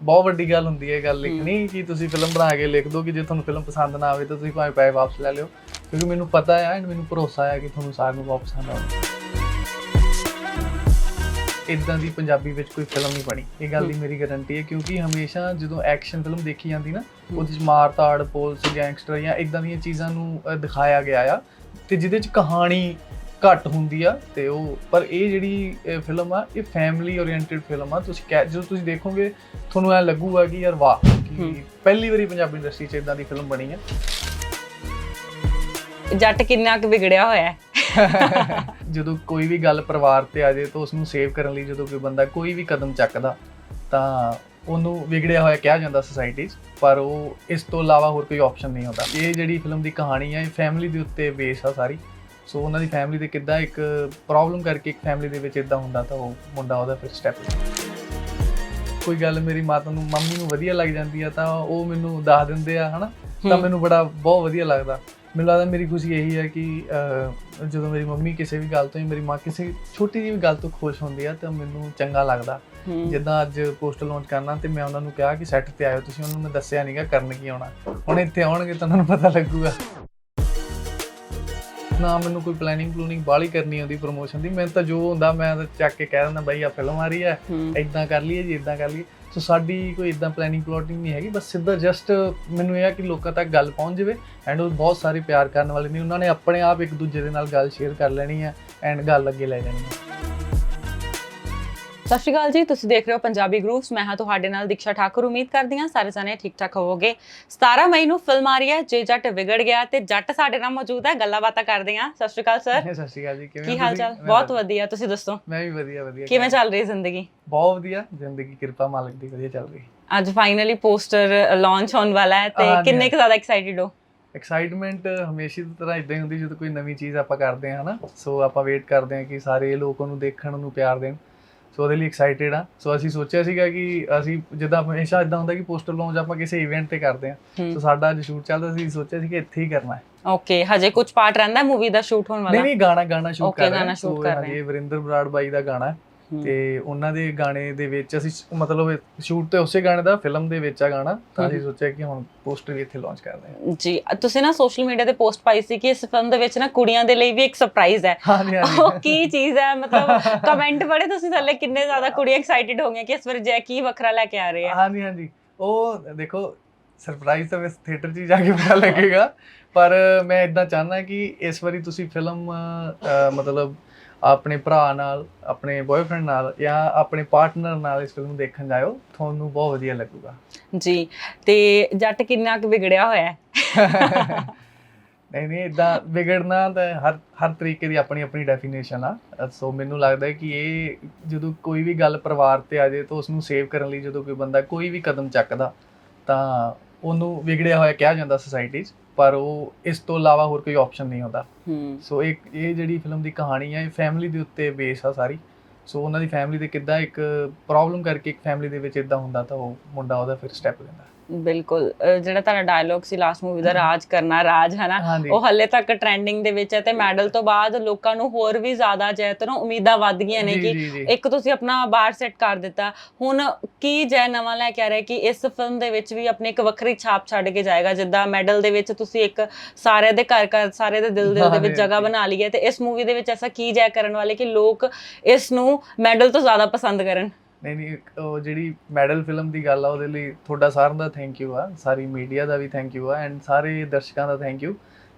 ਬਹੁਤ ਵੱਡੀ ਗੱਲ ਹੁੰਦੀ ਹੈ ਗੱਲ ਲਿਖਣੀ ਕਿ ਤੁਸੀਂ ਫਿਲਮ ਬਣਾ ਕੇ ਲਿਖ ਦਿਓ ਕਿ ਜੇ ਤੁਹਾਨੂੰ ਫਿਲਮ ਪਸੰਦ ਨਾ ਆਵੇ ਤਾਂ ਤੁਸੀਂ ਭਾਵੇਂ ਪੈਸੇ ਵਾਪਸ ਲੈ ਲਿਓ ਕਿਉਂਕਿ ਮੈਨੂੰ ਪਤਾ ਹੈ ਐਂਡ ਮੈਨੂੰ ਭਰੋਸਾ ਹੈ ਕਿ ਤੁਹਾਨੂੰ ਸਾਰਿਆਂ ਨੂੰ ਪਸੰਦ ਆਉਣੀ ਇਦਾਂ ਦੀ ਪੰਜਾਬੀ ਵਿੱਚ ਕੋਈ ਫਿਲਮ ਨਹੀਂ ਬਣੀ। ਇਹ ਗੱਲ ਦੀ ਮੇਰੀ ਗਾਰੰਟੀ ਹੈ ਕਿਉਂਕਿ ਹਮੇਸ਼ਾ ਜਦੋਂ ਐਕਸ਼ਨ ਫਿਲਮ ਦੇਖੀ ਜਾਂਦੀ ਨਾ ਉਹਦੇ ਵਿੱਚ ਮਾਰ ਤਾੜ ਪੁਲਿਸ ਗੈਂਗਸਟਰ ਜਾਂ ਇਦਾਂ ਦੀਆਂ ਚੀਜ਼ਾਂ ਨੂੰ ਦਿਖਾਇਆ ਗਿਆ ਆ ਤੇ ਜਿਹਦੇ ਵਿੱਚ ਕਹਾਣੀ ਘੱਟ ਹੁੰਦੀ ਆ ਤੇ ਉਹ ਪਰ ਇਹ ਜਿਹੜੀ ਫਿਲਮ ਆ ਇਹ ਫੈਮਿਲੀ ਓਰੀਐਂਟਡ ਫਿਲਮ ਆ। ਤੁਸੀਂ ਕਹਿ- ਜਦੋਂ ਤੁਸੀਂ ਦੇਖੋਗੇ ਤੁਹਾਨੂੰ ਐ ਲੱਗੂਗਾ ਕਿ ਯਾਰ ਵਾਹ। ਕਿ ਪਹਿਲੀ ਵਾਰੀ ਪੰਜਾਬੀ ਇੰਡਸਟਰੀ 'ਚ ਇਦਾਂ ਦੀ ਫਿਲਮ ਬਣੀ ਹੈ ਜੱਟ ਕਿੰਨਾ ਕੁ ਵਿਗੜਿਆ ਹੋਇਆ ਹੈ। ਜਦੋਂ ਕੋਈ ਵੀ ਗੱਲ ਪਰਿਵਾਰ ਤੇ ਆ ਜਾਏ ਤਾਂ ਉਸ ਨੂੰ ਸੇਵ ਕਰਨ ਲਈ ਜਦੋਂ ਕੋਈ ਬੰਦਾ ਕੋਈ ਵੀ ਕਦਮ ਚੱਕਦਾ ਤਾਂ ਉਹਨੂੰ ਵਿਗੜਿਆ ਹੋਇਆ ਕਿਹਾ ਜਾਂਦਾ ਸੋਸਾਇਟੀ 'ਚ ਪਰ ਉਹ ਇਸ ਤੋਂ ਇਲਾਵਾ ਹੋਰ ਕੋਈ ਆਪਸ਼ਨ ਨਹੀਂ ਹੁੰਦਾ। ਇਹ ਜਿਹੜੀ ਫਿਲਮ ਦੀ ਕਹਾਣੀ ਹੈ ਇਹ ਫੈਮਿਲੀ ਦੇ ਉੱਤੇ ਬੇਸ ਆ ਸਾਰੀ। ਸੋ ਉਹਨਾਂ ਦੀ ਫੈਮਿਲੀ ਦੇ ਕਿੱਦਾਂ ਇੱਕ ਪ੍ਰੋਬਲਮ ਕਰਕੇ ਇੱਕ ਫੈਮਿਲੀ ਦੇ ਵਿੱਚ ਇਦਾਂ ਹੁੰਦਾ ਤਾਂ ਉਹ ਮੁੰਡਾ ਉਹਦਾ ਫਿਰ ਸਟੈਪ ਕੋਈ ਗੱਲ ਮੇਰੀ ਮਾਤਾ ਨੂੰ ਮੰਮੀ ਨੂੰ ਵਧੀਆ ਲੱਗ ਜਾਂਦੀ ਆ ਤਾਂ ਉਹ ਮੈਨੂੰ ਦੱਸ ਦਿੰਦੇ ਆ ਹਨਾ? ਤਾਂ ਹੂੰ। ਮੈਨੂੰ ਬੜਾ ਬਹੁਤ ਵਧੀਆ ਲੱਗਦਾ। ਮੈਨੂੰ ਲੱਗਦਾ ਮੇਰੀ ਖੁਸ਼ੀ ਇਹੀ ਹੈ ਕਿ ਜਦੋਂ ਮੇਰੀ ਮੰਮੀ ਕਿਸੇ ਵੀ ਗੱਲ ਤੋਂ ਜਾਂ ਮੇਰੀ ਮਾਂ ਕਿਸੇ ਛੋਟੀ ਜਿਹੀ ਵੀ ਗੱਲ ਤੋਂ ਖੁਸ਼ ਹੁੰਦੀ ਆ ਤਾਂ ਮੈਨੂੰ ਚੰਗਾ ਲੱਗਦਾ। ਹੂੰ। ਜਿੱਦਾਂ ਅੱਜ ਪੋਸਟਰ ਲਾਂਚ ਕਰਨਾ ਤੇ ਮੈਂ ਉਹਨਾਂ ਨੂੰ ਕਿਹਾ ਕਿ ਸੈੱਟ ਤੇ ਆਇਓ। ਤੁਸੀਂ ਉਹਨਾਂ ਨੂੰ ਮੈਂ ਦੱਸਿਆ ਨਹੀਂਗਾ ਕਰਨ ਕੀ ਆਉਣਾ। ਹੁਣ ਇੱਥੇ ਆਉਣਗੇ ਤਾਂ ਉਹਨਾਂ ਨੂੰ ਪਤਾ ਲੱਗੂਗਾ। ਨਾ ਮੈਨੂੰ ਕੋਈ ਪਲੈਨਿੰਗ ਪਲੂਨਿੰਗ ਬਾਹਲੀ ਕਰਨੀ ਆਉਂਦੀ ਪ੍ਰੋਮੋਸ਼ਨ ਦੀ। ਮੈਂ ਤਾਂ ਜੋ ਹੁੰਦਾ ਮੈਂ ਤਾਂ ਚੱਕ ਕੇ ਕਹਿ ਦਿੰਦਾ ਬਾਈ ਆ ਫਿਲਮ ਆ ਰਹੀ ਹੈ। ਇਦਾਂ ਕਰ ਲਈਏ ਜੀ ਇਦਾਂ ਕਰ ਲਈਏ। ਸੋ ਸਾਡੀ ਕੋਈ ਇਦਾਂ ਪਲੈਨਿੰਗ ਪਲੋਟਿੰਗ ਨਹੀਂ ਹੈਗੀ ਬਸ ਸਿੱਧਾ ਜਸਟ ਮੈਨੂੰ ਇਹ ਆ ਕਿ ਲੋਕਾਂ ਤੱਕ ਗੱਲ ਪਹੁੰਚ ਜਾਵੇ ਐਂਡ ਉਹ ਬਹੁਤ ਸਾਰੇ ਪਿਆਰ ਕਰਨ ਵਾਲੇ ਨੇ। ਉਹਨਾਂ ਨੇ ਆਪਣੇ ਆਪ ਇੱਕ ਦੂਜੇ ਦੇ ਨਾਲ ਗੱਲ ਸ਼ੇਅਰ ਕਰ ਲੈਣੀ ਹੈ ਐਂਡ ਗੱਲ ਅੱਗੇ ਲੈ ਜਾਣੀ ਹੈ। ਸਤਿ ਸ਼੍ਰੀ ਅਕਾਲ ਜੀ ਤੁਸੀਂ ਦੇਖ ਰਹੇ ਹੋ ਪੰਜਾਬੀ ਗਰੂਪਸ ਮੈਂ ਹਾਂ ਤੁਹਾਡੇ ਨਾਲ ਦੀਕਸ਼ਾ ਠਾਕੁਰ। ਉਮੀਦ ਕਰਦੀ ਹਾਂ ਸਾਰੇ ਜਾਣੇ ਠੀਕ ਠਾਕ ਹੋਵੋਗੇ। 17 ਮਈ ਨੂੰ ਫਿਲਮ ਆ ਰਹੀ ਹੈ ਜੇ ਜੱਟ ਵਿਗੜ ਗਿਆ ਤੇ ਜੱਟ ਸਾਡੇ ਨਾਲ ਮੌਜੂਦ ਹੈ ਗੱਲਾਂ ਬਾਤਾਂ ਕਰਦੇ ਹਾਂ। ਸਤਿ ਸ਼੍ਰੀ ਅਕਾਲ ਸਰ। ਸਤਿ ਸ਼੍ਰੀ ਅਕਾਲ ਜੀ ਕਿਵੇਂ ਕੀ ਹਾਲ? ਚਾਲ ਬਹੁਤ ਵਧੀਆ। ਤੁਸੀਂ ਦੱਸੋ? ਮੈਂ ਵੀ ਵਧੀਆ ਵਧੀਆ। ਕਿਵੇਂ ਚੱਲ ਰਹੀ ਜ਼ਿੰਦਗੀ? ਬਹੁਤ ਵਧੀਆ। ਜ਼ਿੰਦਗੀ ਕਿਰਪਾ ਮਾਲਕ ਦੀ ਵਧੀਆ ਚੱਲ ਰਹੀ ਅੱਜ ਫਾਈਨਲੀ ਪੋਸਟਰ ਲਾਂਚ ਹੋਣ ਵਾਲਾ ਹੈ ਤੇ ਕਿੰਨੇ ਕੁ ਜ਼ਿਆਦਾ ਐਕਸਾਈਟਿਡ ਹੋ? ਐਕਸਾਈਟਮੈਂਟ ਹਮੇਸ਼ਾ ਦੀ ਤਰ੍ਹਾਂ ਇਦਾਂ ਹੀ ਹੁੰਦੀ ਜਦੋਂ ਕੋਈ ਨਵੀਂ ਚੀਜ਼ ਆਪਾਂ ਕਰਦੇ ਹਾਂ ਹਨਾ? ਸੋ ਆਪਾਂ ਵੇਟ ਕਰਦੇ ਹਾਂ ਕਿ ਸਾਰੇ ਲੋਕ ਉਹਨੂੰ ਦੇਖਣ ਉਹਨੂੰ ਪਿਆਰ ਦੇਣ। ਸੋ ਉਹਦੇ ਲਈ ਐਕਸਾਈਟਿਡ ਆ। ਸੋ ਅਸੀਂ ਸੋਚਿਆ ਸੀਗਾ ਕਿ ਅਸੀਂ ਜਿੱਦਾਂ ਹਮੇਸ਼ਾ ਇਦਾਂ ਹੁੰਦਾ ਕਿ ਪੋਸਟਰ ਲਾਂਚ ਆਪਾਂ ਕਿਸੇ ਇਵੈਂਟ ਤੇ ਕਰਦੇ ਹਾਂ। ਹੂੰ। ਸੋ ਸਾਡਾ ਅੱਜ ਸ਼ੂਟ ਚੱਲਦਾ ਸੀ ਸੋਚਿਆ ਸੀ ਕਿ ਇੱਥੇ ਹੀ ਕਰਨਾ ਹੈ। ਓਕੇ ਹਜੇ ਕੁਝ ਪਾਰਟ ਰਹਿੰਦਾ ਮੂਵੀ ਦਾ ਸ਼ੂਟ ਹੋਣ ਨਹੀਂ ਵਾਲਾ? ਨਹੀਂ ਗਾਣਾ ਗਾਣਾ ਸ਼ੂਟ ਕਰ ਰਹੇ ਗਾਣਾ ਹਾਂ shoot ਕਰ ਰਹੇ ਇਹ ਵਰਿੰਦਰ ਬਰਾੜ ਬਾਈ ਦਾ ਗਾਣਾ ਹੈ ਹੂੰ। ਤੇ ਉਹਨਾਂ ਦੇ ਗਾਣੇ ਦੇ ਵਿੱਚ ਅਸੀਂ ਮਤਲਬ ਸ਼ੂਟ ਤੇ ਉਸੇ ਗਾਣੇ ਦਾ ਫਿਲਮ ਦੇ ਵਿੱਚ ਆ ਗਾਣਾ ਤਾਂ ਅਸੀਂ। ਸੋਚਿਆ ਕਿ ਹੁਣ ਪੋਸਟਰ ਵੀ ਇੱਥੇ ਲਾਂਚ ਕਰਦੇ ਹਾਂ। ਜੀ ਤੁਸੀਂ ਨਾ ਸੋਸ਼ਲ ਮੀਡੀਆ ਤੇ ਪੋਸਟ ਪਾਈ ਸੀ ਕਿ ਇਸ ਫਿਲਮ ਦੇ ਵਿੱਚ ਨਾ ਕੁੜੀਆਂ ਦੇ ਲਈ ਵੀ ਇੱਕ ਸਰਪ੍ਰਾਈਜ਼ ਹੈ। ਉਹ ਕੀ ਚੀਜ਼ ਹੈ ਮਤਲਬ ਕਮੈਂਟ ਪੜੇ ਤੁਸੀਂ ਥੱਲੇ ਕਿੰਨੇ ਜ਼ਿਆਦਾ ਕੁੜੀਆਂ ਐਕਸਾਈਟਿਡ ਹੋ ਗਈਆਂ ਕਿ ਇਸ ਵਾਰ ਜੈ ਕੀ ਵੱਖਰਾ ਲੈ ਕੇ ਆ ਰਹੇ ਆ। ਹਾਂਜੀ ਹਾਂਜੀ ਉਹ ਦੇਖੋ ਸਰਪ੍ਰਾਈਜ਼ ਤਾਂ ਵੈਸੇ ਥੀਏਟਰ 'ਚ ਜਾ ਕੇ ਪਤਾ ਲੱਗੇਗਾ ਪਰ ਮੈਂ ਇਦਾਂ ਚਾਹੁੰਦਾ ਕਿ ਇਸ ਵਾਰੀ ਤੁਸੀਂ ਫਿਲਮ ਮਤਲਬ ਆਪਣੇ ਭਰਾ ਨਾਲ ਆਪਣੇ ਬॉयਫ੍ਰੈਂਡ ਨਾਲ ਜਾਂ ਆਪਣੇ ਪਾਰਟਨਰ ਨਾਲ ਇਸ ਫਿਲਮ ਦੇਖਣ ਜਾਇਓ ਤੁਹਾਨੂੰ ਬਹੁਤ ਵਧੀਆ ਲੱਗੂਗਾ। ਜੀ ਤੇ ਜੱਟ ਕਿੰਨਾ ਕੁ ਵਿਗੜਿਆ ਹੋਇਆ ਹੈ? ਨਹੀਂ ਨਹੀਂ ਇਦਾਂ ਵਿਗੜਨਾ ਤਾਂ ਹਰ ਹਰ ਤਰੀਕੇ ਦੀ ਆਪਣੀ ਆਪਣੀ ਡੈਫੀਨੇਸ਼ਨ ਆ। ਸੋ ਮੈਨੂੰ ਲੱਗਦਾ ਹੈ ਕਿ ਇਹ ਜਦੋਂ ਕੋਈ ਵੀ ਗੱਲ ਪਰਿਵਾਰ ਤੇ ਆ ਜਾਏ ਤਾਂ ਉਸ ਨੂੰ ਸੇਵ ਕਰਨ ਲਈ ਜਦੋਂ ਕੋਈ ਬੰਦਾ ਕੋਈ ਵੀ ਕਦਮ ਚੱਕਦਾ ਤਾਂ ਉਹਨੂੰ ਵਿਗੜਿਆ ਹੋਇਆ ਕਿਹਾ ਜਾਂਦਾ ਸੋਸਾਇਟੀ 'ਚ। ਪਰ ਉਹ ਇਸ ਤੋਂ ਇਲਾਵਾ ਹੋਰ ਕੋਈ ਆਪਸ਼ਨ ਨਹੀਂ ਹੁੰਦਾ ਹੂੰ। ਸੋ ਇੱਕ ਇਹ ਜਿਹੜੀ ਫਿਲਮ ਦੀ ਕਹਾਣੀ ਹੈ ਇਹ ਫੈਮਿਲੀ ਦੇ ਉੱਤੇ ਬੇਸ ਆ ਸਾਰੀ। ਸੋ ਉਹਨਾਂ ਦੀ ਫੈਮਿਲੀ ਦੇ ਕਿੱਦਾਂ ਇੱਕ ਪ੍ਰੋਬਲਮ ਕਰਕੇ ਇੱਕ ਫੈਮਿਲੀ ਦੇ ਵਿੱਚ ਇਦਾਂ ਹੁੰਦਾ ਤਾਂ ਉਹ ਮੁੰਡਾ ਉਹਦਾ ਫਿਰ ਸਟੈਪ ਲੈਂਦਾ। ਬਿਲਕੁਲ ਅਹ ਜਿਹੜਾ ਤੁਹਾਡਾ ਡਾਇਲੌਗ ਸੀ ਲਾਸਟ ਮੂਵੀ ਦਾ ਰਾਜ ਕਰਨਾ ਰਾਜ ਹੈ ਨਾ ਹਾਂਜੀ। ਉਹ ਹੱਲੇ ਤੱਕ ਟ੍ਰੈਂਡਿੰਗ ਦੇ ਵਿੱਚ ਹੈ ਤੇ ਮੈਡਲ ਤੋਂ ਬਾਅਦ ਲੋਕਾਂ ਨੂੰ ਹੋਰ ਵੀ ਜ਼ਿਆਦਾ ਜੈ ਤਰ੍ਹਾਂ ਉਮੀਦਾਂ ਵੱਧ ਗਈਆਂ ਨੇ ਕਿ ਜੀ, ਜੀ। ਇੱਕ ਤੁਸੀਂ ਆਪਣਾ ਬਾਰ ਸੈੱਟ ਕਰ ਦਿੱਤਾ। ਹੁਣ ਕੀ ਜੈ ਨਵਾਂ ਲੈ ਕੇ ਆ ਰਿਹਾ ਕਿ ਇਸ ਫਿਲਮ ਦੇ ਵਿੱਚ ਵੀ ਆਪਣੀ ਇੱਕ ਵੱਖਰੀ ਛਾਪ ਛੱਡ ਕੇ ਜਾਏਗਾ? ਜਿੱਦਾਂ ਮੈਡਲ ਦੇ ਵਿੱਚ ਤੁਸੀਂ ਇੱਕ ਸਾਰਿਆਂ ਦੇ ਘਰ ਘਰ ਸਾਰੇ ਦੇ ਦਿਲ ਦਿਲ ਦੇ ਵਿੱਚ ਹਾਂਜੀ, ਜਗ੍ਹਾ ਹਾਂਜੀ। ਬਣਾ ਲਈ ਹੈ ਤੇ ਇਸ ਮੂਵੀ ਦੇ ਵਿੱਚ ਐਸਾ ਕੀ ਜੈ ਕਰਨ ਵਾਲੇ ਕਿ ਲੋਕ ਇਸ ਨੂੰ ਮੈਡਲ ਤੋਂ ਜ਼ਿਆਦਾ ਪਸੰਦ ਕਰਨ? ਨਹੀਂ ਨਹੀਂ ਉਹ ਜਿਹੜੀ ਮੈਡਲ ਫਿਲਮ ਦੀ ਗੱਲ ਆ ਉਹਦੇ ਲਈ ਤੁਹਾਡਾ ਸਾਰਿਆਂ ਦਾ ਥੈਂਕ ਯੂ ਆ ਸਾਰੀ ਮੀਡੀਆ ਦਾ ਵੀ ਥੈਂਕ ਯੂ ਆ ਐਂਡ ਸਾਰੇ ਦਰਸ਼ਕਾਂ ਦਾ ਥੈਂਕ ਯੂ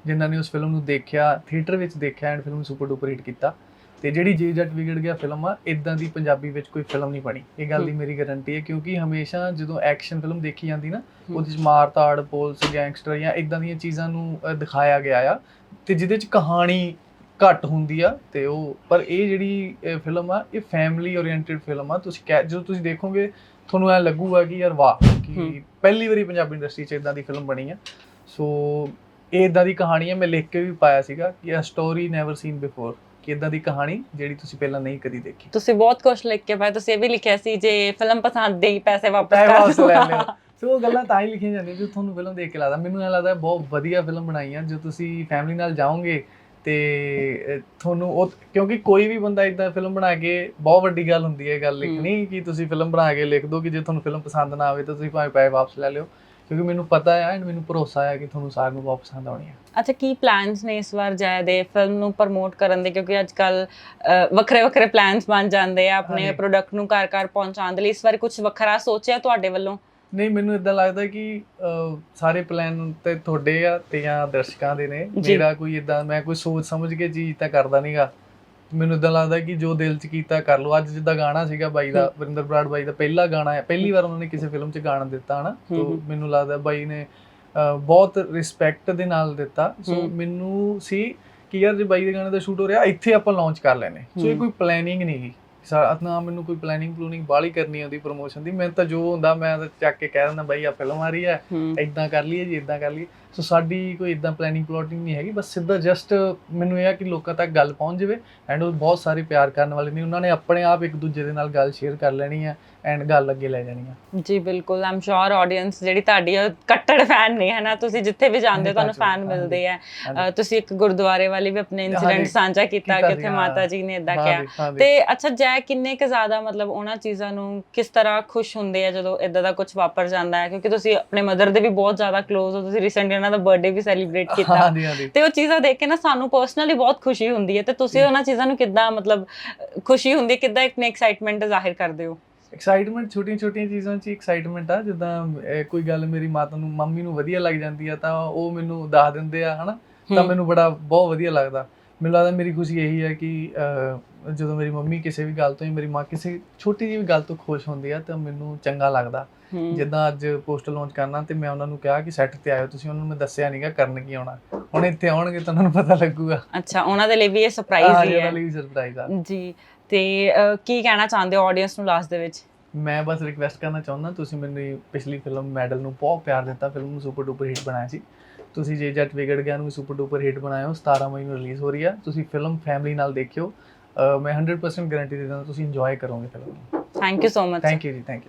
ਜਿਨ੍ਹਾਂ ਨੇ ਉਸ ਫਿਲਮ ਨੂੰ ਦੇਖਿਆ ਥੀਏਟਰ ਵਿੱਚ ਦੇਖਿਆ and film super duper hit ਕੀਤਾ ਤੇ ਜਿਹੜੀ ਜੇ ਜੱਟ ਵਿਗੜ ਗਿਆ ਫਿਲਮ ਆ ਇਦਾਂ ਦੀ ਪੰਜਾਬੀ ਵਿੱਚ ਕੋਈ ਫਿਲਮ ਨਹੀਂ ਬਣੀ ਇਹ ਗੱਲ ਦੀ। ਮੇਰੀ ਗਾਰੰਟੀ ਹੈ ਕਿਉਂਕਿ ਹਮੇਸ਼ਾ ਜਦੋਂ ਐਕਸ਼ਨ ਫਿਲਮ ਦੇਖੀ ਜਾਂਦੀ ਨਾ। ਉਹਦੇ ਵਿੱਚ ਮਾਰ ਤਾੜ ਪੁਲਿਸ ਗੈਂਗਸਟਰ ਜਾਂ ਇਦਾਂ ਦੀਆਂ ਚੀਜ਼ਾਂ ਨੂੰ ਦਿਖਾਇਆ ਗਿਆ ਆ ਤੇ ਜਿਹਦੇ ਵਿੱਚ ਕਹਾਣੀ ਘੱਟ ਹੁੰਦੀ ਆ ਤੇ ਉਹ ਪਰ ਇਹ ਜਿਹੜੀ ਫਿਲਮ ਆ ਇਹ ਫੈਮਿਲੀ ਓਰੀਐਂਟਡ ਫਿਲਮ ਆ। ਤੁਸੀਂ ਕਹਿ- ਜਦੋਂ ਤੁਸੀਂ ਦੇਖੋਗੇ ਤੁਹਾਨੂੰ ਐ ਲੱਗੂਗਾ ਕਿ ਯਾਰ ਵਾਹ ਕਿ। ਪਹਿਲੀ ਵਾਰੀ ਪੰਜਾਬੀ ਇੰਡਸਟਰੀ 'ਚ ਇਦਾਂ ਦੀ ਫਿਲਮ ਬਣੀ ਆ। ਸੋ ਇਹ ਇਦਾਂ ਦੀ ਕਹਾਣੀ ਹੈ ਮੈਂ ਲਿਖ ਕੇ ਵੀ ਪਾਇਆ ਸੀਗਾ ਕਿ a story never seen before ਕਿ ਇਦਾਂ ਦੀ ਕਹਾਣੀ ਜਿਹੜੀ ਤੁਸੀਂ ਪਹਿਲਾਂ ਨਹੀਂ ਕਦੀ ਦੇਖੀ। ਤੁਸੀਂ ਬਹੁਤ ਕੁਝ ਲਿਖ ਕੇ ਪਾਇਆ ਤੁਸੀਂ ਇਹ ਵੀ ਲਿਖਿਆ ਸੀ ਜੇ ਫਿਲਮ ਪਸੰਦ ਨਹੀਂ ਪੈਸੇ ਵਾਪਸ ਪੈਸੇ ਕਰ ਵਾਪਸ ਲੈ ਦਿਓ ਸੋ ਉਹ ਗੱਲਾਂ ਤਾਂ ਹੀ ਲਿਖੀਆਂ ਜਾਂਦੀਆਂ ਜੋ ਤੁਹਾਨੂੰ ਫਿਲਮ ਦੇਖ ਕੇ ਲੱਗਦਾ। ਮੈਨੂੰ ਇਹ ਲੱਗਦਾ ਬਹੁਤ ਵਧੀਆ ਫਿਲਮ ਬਣਾਈ ਆ ਜੋ ਤੁਸੀਂ ਫੈਮਿਲੀ ਨਾਲ ਜਾਓਗੇ ਤੇ ਤੁਹਾਨੂੰ ਉਹ ਕਿਉਂਕਿ ਕੋਈ ਵੀ ਬੰਦਾ ਇਦਾਂ ਫਿਲਮ ਬਣਾ ਕੇ ਬਹੁਤ ਵੱਡੀ ਗੱਲ ਹੁੰਦੀ ਹੈ ਗੱਲ ਲਿਖਣੀ ਕਿ ਤੁਸੀਂ ਫਿਲਮ ਬਣਾ ਕੇ ਲਿਖ ਦਿਓ ਕਿ ਜੇ ਤੁਹਾਨੂੰ ਫਿਲਮ ਪਸੰਦ ਨਾ ਆਵੇ ਤਾਂ ਤੁਸੀਂ ਭਾਵੇਂ ਪੈਸੇ ਵਾਪਸ ਲੈ ਲਿਓ ਕਿਉਂਕਿ ਮੈਨੂੰ ਪਤਾ ਹੈ ਐਂਡ ਮੈਨੂੰ ਭਰੋਸਾ ਹੈ ਕਿ ਤੁਹਾਨੂੰ ਸਾਰਿਆਂ ਨੂੰ ਬਹੁਤ ਪਸੰਦ ਆਉਣੀ ਹੈ ਅੱਛਾ ਕੀ ਪਲਾਨਸ ਨੇ ਇਸ ਵਾਰ ਜੈ ਦੇ ਫਿਲਮ ਨੂੰ ਪ੍ਰਮੋਟ ਕਰਨ ਦੇ? ਕਿਉਂਕਿ ਅੱਜ ਕੱਲ ਵੱਖਰੇ ਵੱਖਰੇ ਪਲਾਨਸ ਬਣ ਜਾਂਦੇ ਆ ਆਪਣੇ। ਪ੍ਰੋਡਕਟ ਨੂੰ ਘਰ ਘਰ ਪਹੁੰਚਾਉਣ ਦੇ ਲਈ। ਇਸ ਵਾਰ ਕੁਝ ਵੱਖਰਾ ਸੋਚਿਆ ਤੁਹਾਡੇ ਵੱਲੋਂ? ਨਹੀਂ ਮੈਨੂੰ ਇਦਾਂ ਲੱਗਦਾ ਕਿ ਸਾਰੇ ਪਲਾਨ ਤੇ ਤੁਹਾਡੇ ਆ ਤੇ ਜਾਂ ਦਰਸ਼ਕਾਂ ਦੇ ਨੇ। ਮੇਰਾ ਕੋਈ ਇਦਾਂ ਮੈਂ ਕੋਈ ਸੋਚ ਸਮਝ ਕੇ ਚੀਜ਼ ਤਾਂ ਕਰਦਾ ਨਹੀਂਗਾ ਮੈਨੂੰ ਇਦਾਂ ਲੱਗਦਾ ਕਿ ਜੋ ਦਿਲ 'ਚ ਕੀਤਾ ਕਰ ਲਓ। ਅੱਜ ਜਿੱਦਾਂ ਗਾਣਾ ਸੀਗਾ ਬਾਈ ਦਾ ਵਰਿੰਦਰ ਬਰਾੜ ਬਾਈ ਦਾ ਪਹਿਲਾ ਗਾਣਾ ਹੈ ਪਹਿਲੀ ਵਾਰ ਉਹਨਾਂ ਨੇ ਕਿਸੇ ਫਿਲਮ 'ਚ ਗਾਣਾ ਦਿੱਤਾ ਹਨਾ? ਤੋਂ। ਮੈਨੂੰ ਲੱਗਦਾ ਬਾਈ ਨੇ ਬਹੁਤ ਰਿਸਪੈਕਟ ਦੇ ਨਾਲ ਦਿੱਤਾ। ਸੋ। ਮੈਨੂੰ ਸੀ ਕਿ ਯਾਰ ਜੇ ਬਾਈ ਦੇ ਗਾਣੇ ਦਾ ਸ਼ੂਟ ਹੋ ਰਿਹਾ ਇੱਥੇ ਆਪਾਂ ਲਾਂਚ ਕਰ ਲੈਨੇ ਸੋ ਇਹ। ਕੋਈ ਪਲੈਨਿੰਗ ਨਹੀਂ ਗੀ ਸਾ ਨਾ ਮੈਨੂੰ ਕੋਈ ਪਲੈਨਿੰਗ ਪਲੂਨਿੰਗ ਬਾਹਲੀ ਕਰਨੀ ਆਉਂਦੀ ਪ੍ਰੋਮੋਸ਼ਨ ਦੀ। ਮੈਂ ਤਾਂ ਜੋ ਹੁੰਦਾ ਮੈਂ ਤਾਂ ਚੱਕ ਕੇ ਕਹਿ ਦਿੰਦਾ ਬਾਈ ਆ ਫਿਲਮ ਆ ਰਹੀ ਹੂੰ ਇਦਾਂ ਕਰ ਲਈਏ ਜੀ ਇਦਾਂ ਕਰ ਲਈਏ। ਸੋ ਸਾਡੀ ਕੋਈ ਇਦਾਂ ਪਲੈਨਿੰਗ ਪਲੋਟਿੰਗ ਨਹੀਂ ਹੈਗੀ ਬਸ ਸਿੱਧਾ ਜਸਟ ਮੈਨੂੰ ਇਹ ਆ ਕਿ ਲੋਕਾਂ ਤੱਕ ਗੱਲ ਪਹੁੰਚ ਜਾਵੇ ਐਂਡ ਉਹ ਬਹੁਤ ਸਾਰੇ ਪਿਆਰ ਕਰਨ ਵਾਲੇ ਨੇ ਉਹਨਾਂ ਨੇ ਆਪਣੇ ਆਪ ਇੱਕ ਦੂਜੇ ਦੇ ਨਾਲ ਗੱਲ ਸ਼ੇਅਰ ਕਰ ਲੈਣੀ ਆ ਐਂਡ ਗੱਲ ਅੱਗੇ ਲੈ ਜਾਣੀ ਆ। ਜੀ ਬਿਲਕੁਲ ਆਮ ਸ਼ੋਰ ਆਡੀਅנס ਜਿਹੜੀ ਤੁਹਾਡੀ ਕੱਟੜ ਫੈਨ ਨੇ ਹੈ ਨਾ ਤੁਸੀਂ ਜਿੱਥੇ ਵੀ ਜਾਂਦੇ ਹੋ ਤੁਹਾਨੂੰ ਫੈਨ ਮਿਲਦੇ ਆ। ਤੁਸੀਂ ਇੱਕ ਗੁਰਦੁਆਰੇ ਵਾਲੀ ਵੀ ਆਪਣੇ ਇਨਸੀਡੈਂਟ ਸਾਂਝਾ ਕੀਤਾ ਕਿ ਉੱਥੇ ਮਾਤਾ ਜੀ ਨੇ ਇਦਾਂ ਕਿਹਾ। ਤੇ ਅੱਛਾ ਜੈ ਕਿੰਨੇ ਕ ਜ਼ਿਆਦਾ ਮਤਲਬ ਉਹਨਾਂ ਚੀਜ਼ਾਂ ਨੂੰ ਕਿਸ ਤਰ੍ਹਾਂ ਖੁਸ਼ ਹੁੰਦੇ ਆ ਜਦੋਂ ਇਦਾਂ ਦਾ ਕੁਝ ਵਾਪਰ ਜਾਂਦਾ ਹੈ? ਕਿਉਂਕਿ ਤੁਸੀਂ ਆਪਣੇ ਮਦਰ ਦੇ ਵੀ ਬਹੁਤ ਜ਼ਿਆਦਾ ক্লোਜ਼ ਹੋ ਤੁਸੀਂ ਰੀਸੈਂਟਲੀ ਉਹਨਾਂ ਦਾ ਬਰਥਡੇ ਵੀ ਸੈਲੀਬ੍ਰੇਟ ਕੀਤਾ। ਹਾਂਜੀ ਹਾਂਜੀ। ਤੇ ਉਹ ਚੀਜ਼ਾਂ ਦੇਖ ਕੇ ਨਾ ਸਾਨੂੰ ਪਰਸਨਲੀ ਬਹੁਤ ਖੁਸ਼ੀ ਹੁੰਦੀ ਹੈ। ਤੇ ਤੁਸੀਂ ਉਹਨਾਂ ਚੀਜ਼ਾਂ ਨੂੰ ਕਿੱਦਾਂ ਮਤਲਬ ਖੁਸ਼ੀ ਹੁੰਦੀ ਹੈ ਕਿੱਦਾਂ ਇੱਕ ਐਕਸਾਈਟਮੈਂਟ ਜ਼ਾਹਿਰ ਕਰਦੇ ਹੋ? ਐਕਸਾਈਟਮੈਂਟ ਛੋਟੀਆਂ ਛੋਟੀਆਂ ਚੀਜ਼ਾਂ 'ਚ ਐਕਸਾਈਟਮੈਂਟ ਆ। ਜਿੱਦਾਂ ਕੋਈ ਗੱਲ ਮੇਰੀ ਮਾਤਾ ਨੂੰ ਮੰਮੀ ਨੂੰ ਵਧੀਆ ਲੱਗ ਜਾਂਦੀ ਆ ਤਾਂ ਉਹ ਮੈਨੂੰ ਦੱਸ ਦਿੰਦੇ ਆ ਹਨਾ? ਤਾਂ। ਮੈਨੂੰ ਬੜਾ ਬਹੁਤ ਵਧੀਆ ਲੱਗਦਾ। ਮੈਨੂੰ ਲੱਗਦਾ ਮੇਰੀ ਖੁਸ਼ੀ ਇਹੀ ਹੈ ਕਿ ਜਦੋਂ ਮੇਰੀ ਮੰਮੀ ਕਿਸੇ ਵੀ ਗੱਲ ਤੋਂ ਮੇਰੀ ਮਾਂ ਕਿਸੇ ਛੋਟੀ ਜਿਹੀ ਵੀ ਗੱਲ ਤੋਂ ਖੁਸ਼ ਹੁੰਦੀ ਆ ਤਾਂ ਮੈਨੂੰ ਚੰਗਾ ਲੱਗਦਾ। ਜਿੱਦਾਂ ਅੱਜ ਪੋਸਟਰ ਲਾਂਚ ਕਰਨਾ ਤੇ ਮੈਂ ਉਹਨਾਂ ਨੂੰ ਕਿਹਾ ਕਿ ਸੈੱਟ ਤੇ ਆਇਓ ਤੁਸੀਂ ਉਹਨਾਂ ਨੂੰ ਮੈਂ ਦੱਸਿਆ ਨਹੀਂਗਾ ਕਰਨ ਕੀ ਆਉਣਾ। ਹੁਣ ਇੱਥੇ ਆਉਣਗੇ ਤਾਂ ਉਹਨਾਂ ਨੂੰ ਪਤਾ ਲੱਗੂਗਾ। ਅੱਛਾ ਉਹਨਾਂ ਦੇ ਲਈ ਵੀ ਇਹ ਸਰਪ੍ਰਾਈਜ਼ ਹਾਂ ਹੀ ਹੈ। ਲਈ ਸਰਪ੍ਰਾਈਜ਼ ਆ। ਜੀ ਤੇ ਕੀ ਕਹਿਣਾ ਚਾਹੁੰਦੇ ਹੋ ਆਡੀਅנס ਨੂੰ ਲਾਸਟ ਦੇ ਵਿੱਚ? ਮੈਂ ਬਸ ਰਿਕਵੈਸਟ ਕਰਨਾ ਚਾਹੁੰਦਾ ਤੁਸੀਂ ਮੈਨੂੰ ਪਿਛਲੀ ਫਿਲਮ ਮੈਡਲ ਨੂੰ ਬਹੁਤ ਪਿਆਰ ਦਿੱਤਾ ਫਿਲਮ ਨੂੰ ਸੁਪਰ ਡੂਪਰ ਹਿੱਟ ਬਣਾਇਆ ਸੀ। ਤੁਸੀਂ ਜੇ ਜੱਟ ਵਿਗੜ ਗਿਆ ਨੂੰ ਸੁਪਰ ਡੂਪਰ ਹਿੱਟ ਬਣਾਇਆ ਹੋ 17 ਮਈ ਨੂੰ ਰਿਲੀਜ਼ ਹੋ ਰਹੀ ਆ। ਤੁਸੀਂ ਫਿਲਮ ਫੈਮਿਲੀ ਨਾਲ ਦੇਖਿਓ। ਮੈਂ 100% ਗਾਰੰਟੀ ਦਿੰਦਾ ਤੁਸੀਂ ਇੰਜੋਏ ਕਰੋਗੇ film thank you so much thank you ਜੀ ਥੈਂਕ ਯੂ